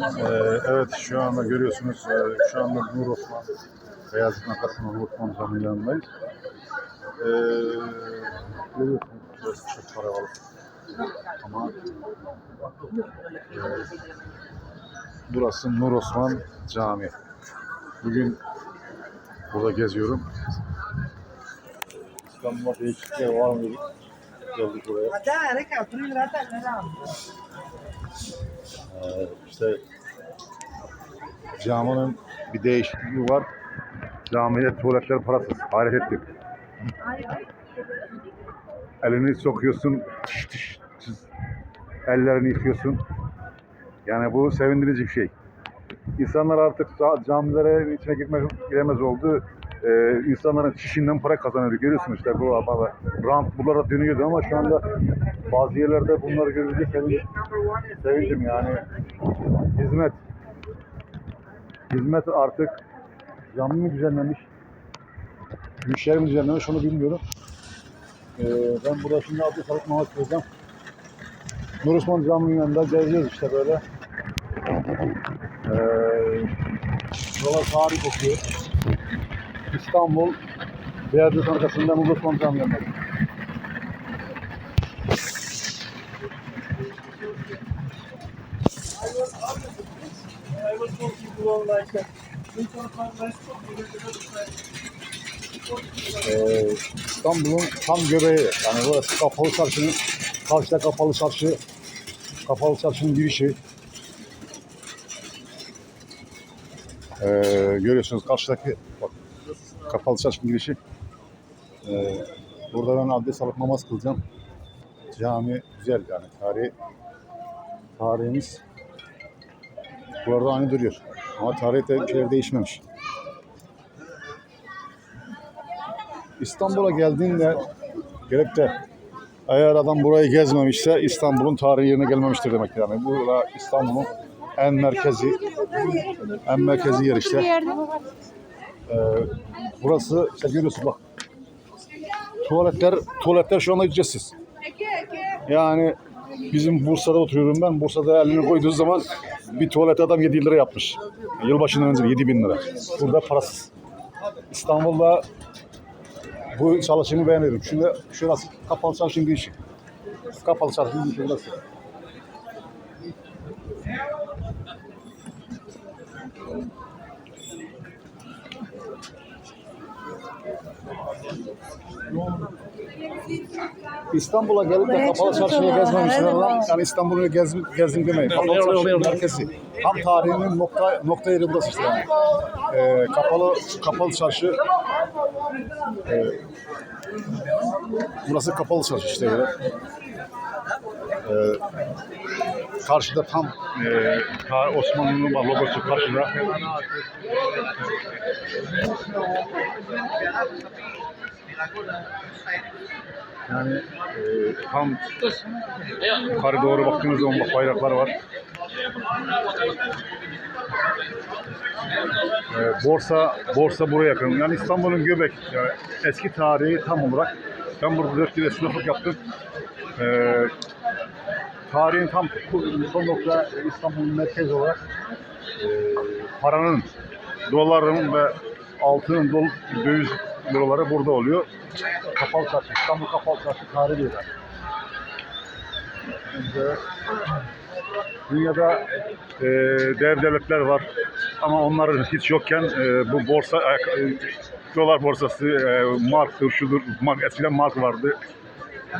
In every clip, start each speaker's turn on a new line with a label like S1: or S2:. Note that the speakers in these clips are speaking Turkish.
S1: Ee, evet şu anda görüyorsunuz e, şu anda Nur Osman Beyazıt Nakası'nın Nur Osman Camii'nin yanındayız. Ee, görüyorsunuz burası çok kalabalık. Ama e, burası Nur Osman Camii. Bugün burada geziyorum. İstanbul'da değişik yer var mı dedik. Geldik buraya. İşte caminin bir değişikliği var. Camide tuvaletler parasız. Hayret ettim. Elini sokuyorsun, tış tış tış. ellerini yıkıyorsun. Yani bu sevindirici bir şey. İnsanlar artık ca- camilere içine girmek, giremez oldu. Ee, insanların çişinden para kazanıyor. Görüyorsunuz işte bu ama rant buralara dönüyordu ama şu anda bazı yerlerde bunları görünce sevin, sevindim yani. Hizmet. Hizmet artık cami mi düzenlemiş? Büyükşehir mi düzenlemiş onu bilmiyorum. Ee, ben burada şimdi abdest alıp namaz kılacağım. Nur Osman Camii'nin yanında gezeceğiz işte böyle. Ee, Yola tarih kokuyor. İstanbul Beyazıt arkasında Osman Camii'nin yanında. Ee, İstanbul'un tam göbeği. Yani burası kapalı çarşının karşıda kapalı çarşı kapalı çarşının girişi. Ee, görüyorsunuz karşıdaki bak, kapalı çarşının girişi. Ee, burada ben abdest alıp namaz kılacağım. Cami güzel yani tarihi tarihimiz bu arada aynı duruyor. Ama tarihte bir şeyler değişmemiş. İstanbul'a geldiğinde gelip de eğer adam burayı gezmemişse İstanbul'un tarihi yerine gelmemiştir demek yani. Burada İstanbul'un en merkezi en merkezi yer işte. Ee, burası işte görüyorsun bak. Tuvaletler tuvaletler şu anda ücretsiz. Yani bizim Bursa'da oturuyorum ben. Bursa'da elini koyduğu zaman bir tuvalet adam 7 lira yapmış. Yılbaşından önce 7 bin lira. Burada parasız. İstanbul'da bu çalışımı beğeniyorum. Şimdi şurası kapalı çarşının girişi. Kapalı çarşının girişi burası. İstanbul'a gelip de kapalı çarşıya gezmemişler adam. Yani İstanbul'u gez, gezdim demeyin. Kapalı çarşının merkezi. Tam tarihinin nokta, nokta yeri burası işte yani. Ee, kapalı, kapalı çarşı ee, burası kapalı çarşı işte böyle. Ee, karşıda tam e, Osmanlı'nın logosu karşıda. Yani e, tam yukarı doğru baktığınız zaman bak bayraklar var. E, borsa borsa buraya yakın. Yani İstanbul'un göbek. Yani eski tarihi tam olarak. Ben burada 4 yıl esnaflık yaptım. E, tarihin tam son nokta İstanbul'un merkezi olarak e, paranın, doların ve altının dol, döviz euroları burada oluyor. Kapalı çarşı, İstanbul Kapalı Çarşı tarihi bir. Şimdi Dünyada e, dev devletler var ama onların hiç yokken e, bu borsa, e, dolar borsası, e, marktır, şudur, mark, eskiden mark vardı.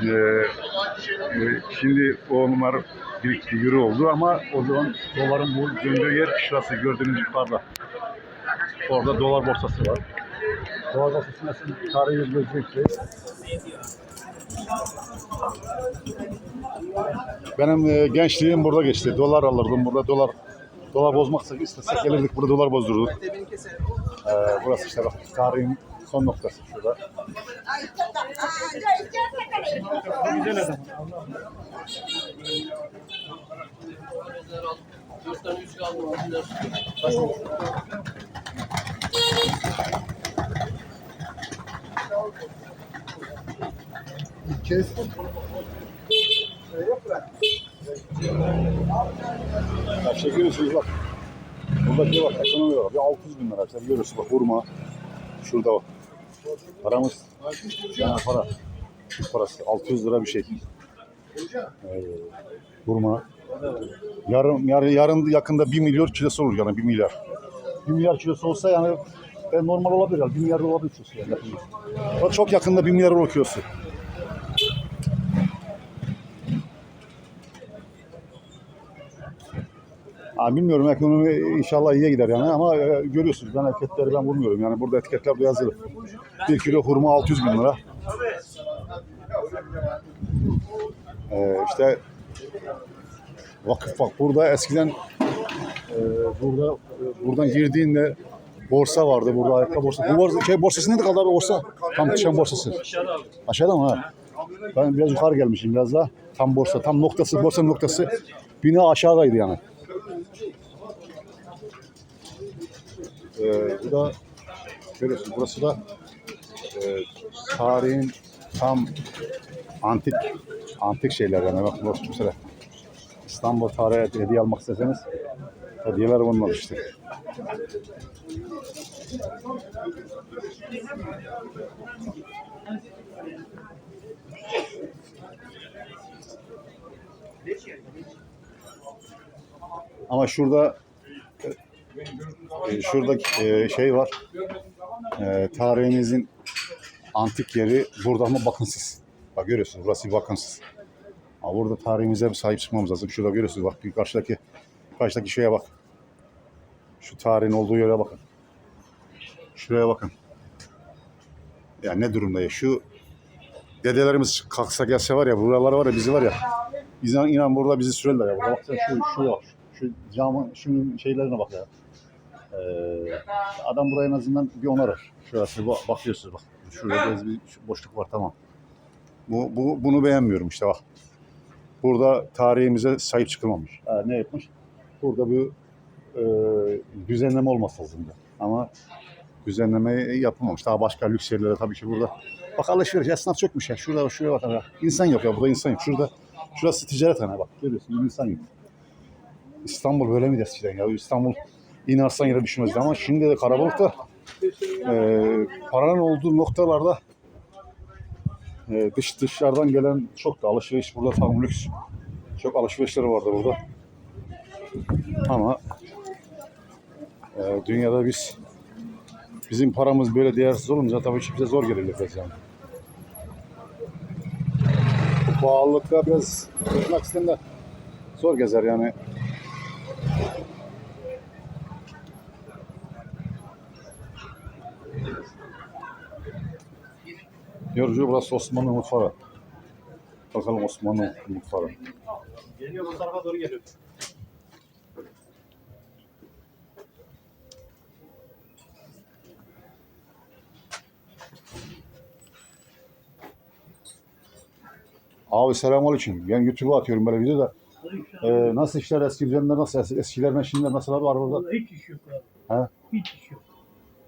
S1: E, e, şimdi onlar birikti, euro oldu ama o zaman doların bu döndüğü yer şurası gördüğünüz yukarıda. Orada dolar borsası var. Boğaza tutmasın tarihi gözüktü. Benim e, gençliğim burada geçti. Dolar alırdım burada. Dolar dolar bozmaksak istesek gelirdik burada dolar bozdurduk. Ee, burası işte bak tarihin son noktası şurada. Güzel Kestim. Tavşak görüyorsunuz bak. Buradaki bak ekonomi var. Bir 600 bin lira işte görüyorsun bak hurma. Şurada bak. Paramız yani para. Türk parası 600 lira bir şey. Ee, hurma. Yarın, yarın, yarın yakında 1 milyar kilosu olur yani 1 milyar. 1 milyar kilosu olsa yani ben normal olabilir yani 1 milyar da olabilir kilosu yani yakında. O çok yakında 1 milyar olur kilosu. Ha, bilmiyorum ekonomi inşallah iyiye gider yani ama e, görüyorsunuz ben etiketleri ben vurmuyorum yani burada etiketler yazılı. 1 kilo hurma 600 bin lira. Ee, işte vakıf bak burada eskiden e, burada e, buradan girdiğinde borsa vardı burada ayakkabı borsa. Bu borsa, şey borsası neydi kaldı abi borsa? Tam tişan borsası.
S2: Aşağıda
S1: mı ha? Ben biraz yukarı gelmişim biraz daha. Tam borsa, tam noktası, borsanın noktası. Bina aşağıdaydı yani. Ee, bu da görüyorsunuz burası da e, tarihin tam antik antik şeyler yani bak burası mesela İstanbul tarihi hediye almak isteseniz hediyeler bunlar işte. Ama e, şurada e, şey var. E, tarihinizin antik yeri burada ama bakımsız. Bak görüyorsunuz burası bakımsız. Ama burada tarihimize bir sahip çıkmamız lazım. Şurada görüyorsunuz bak bir karşıdaki karşıdaki şeye bak. Şu tarihin olduğu yere bakın. Şuraya bakın. Ya ne durumda Şu dedelerimiz kalksa gelse var ya buralar var ya bizi var ya. İnan, inan burada bizi sürerler ya. Burada baksana şu, şu bak. Şu camın şunun şeylerine bak ya. Ee, adam buraya en azından bir onarar. Şurası bak, bakıyorsunuz bak. Şurada biraz bir boşluk var tamam. Bu, bu, bunu beğenmiyorum işte bak. Burada tarihimize sahip çıkılmamış. Ha, ne yapmış? Burada bir e, düzenleme olması lazımdı. Ama düzenleme yapılmamış. Daha başka lüks yerlere tabii ki burada. Bak alışveriş esnaf çökmüş ya. Şurada şuraya bak. ya. İnsan yok ya. Burada insan yok. Şurada şurası ticaret hani bak. Görüyorsun insan yok. İstanbul böyle miydi eskiden ya? İstanbul inarsan yere düşmezdi ama şimdi de karabalıkta e, paranın olduğu noktalarda e, dış dışarıdan gelen çok da alışveriş burada tam lüks. Çok alışverişleri vardı burada. Ama e, dünyada biz bizim paramız böyle değersiz olunca tabii ki bize zor gelir biraz yani. Bu pahalılıkta biraz gezmek isteyen de zor gezer yani. Yorucu burası Osmanlı mutfağı. Bakalım Osmanlı mutfağı.
S2: Geliyor bu tarafa doğru geliyor.
S1: Abi selamünaleyküm. Ben YouTube'a atıyorum böyle video da. Ee, nasıl işler eski düzenler nasıl? Es- Eskilerden şimdi nasıl abi?
S3: Vallahi hiç iş yok abi.
S1: He?
S3: Hiç iş yok.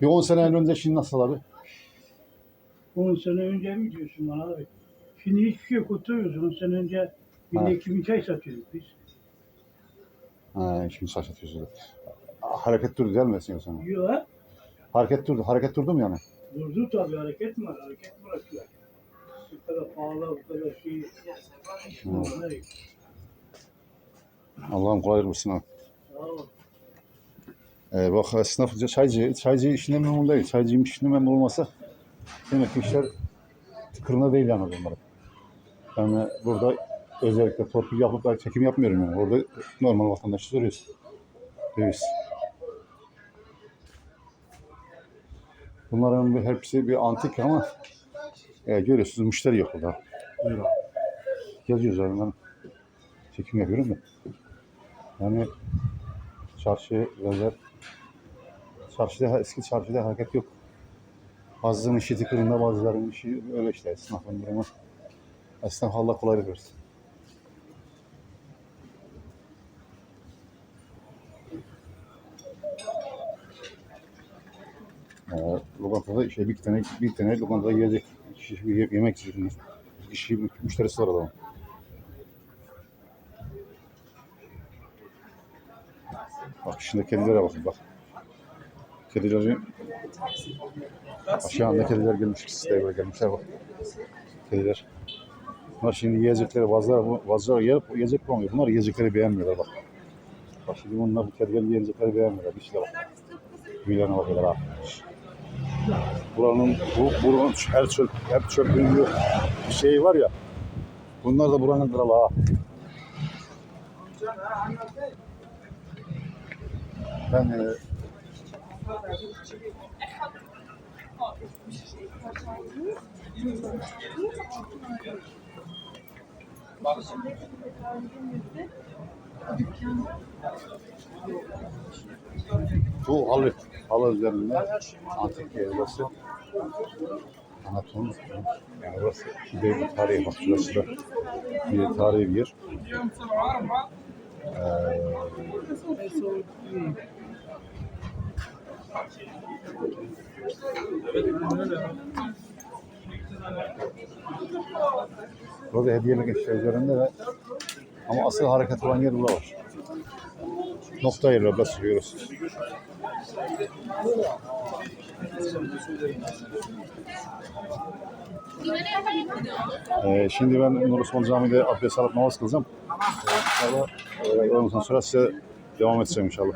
S1: Bir 10 sene önce şimdi nasıl abi?
S3: 10 sene önce mi diyorsun bana abi? Şimdi hiçbir şey yok oturuyoruz. 10 sene önce günde 2000 çay satıyorduk biz.
S1: Ha, şimdi saç atıyorsun. Hareket durdu değil mi Esin sana?
S3: Yok ha?
S1: Hareket durdu. Hareket durdu mu yani?
S3: Durdu tabii hareket mi var? Hareket bırakıyor.
S1: Allah'ım kolaylık versin abi. Ee, bak esnaf çaycı, çaycı işinde memnun değil. Çaycıyım işinde memnun olmasa demek ki işler tıkırında değil yani bunların. Yani burada özellikle torpil yapıp da çekim yapmıyorum yani. Orada normal vatandaşı soruyoruz. Döviz. Bunların hepsi bir antik ama e, görüyorsunuz müşteri yok burada. Buyurun. Geziyoruz yani ben çekim yapıyorum da. Yani çarşı, rezerv. Çarşıda, eski çarşıda hareket yok. Bazılarının işi tıkırında, bazılarının işi öyle işte esnafın durumu. Esnaf Allah kolaylık versin. Ee, lokantada şey bir tane bir tane lokantada yiyecek kişi bir yemek için kişi müşterisi var adamın. Bak şimdi kedilere bakın bak. Kedilerin aşağında kediler gelmiş. De böyle gelmişler bak. Kediler. Bunlar şimdi yiyecekleri bazıları, bazıları yer, yiyecek bulamıyor. Bunlar yiyecekleri beğenmiyorlar bak. Bak şimdi bunlar bu kediler yiyecekleri beğenmiyorlar. İşte bak. Büyülerine bakıyorlar ha. Buranın, bu, buranın her çöp, her çöpün bir şeyi var ya. Bunlar da buranın kralı ha. Ben e, bu halı, halı üzerinde antik burası. Anatomi. Yani burası bir tarihi bak şurası da bir tarihi bir yer. Ee, Burada hediyelik eşya üzerinde de ama asıl hareket olan yer burada var. Nokta yeri orada sürüyoruz. Ee, şimdi ben Nur Osman Camii'de abdest alıp namaz kılacağım. Ee, inşallah e, ondan sonra size devam edeceğim inşallah.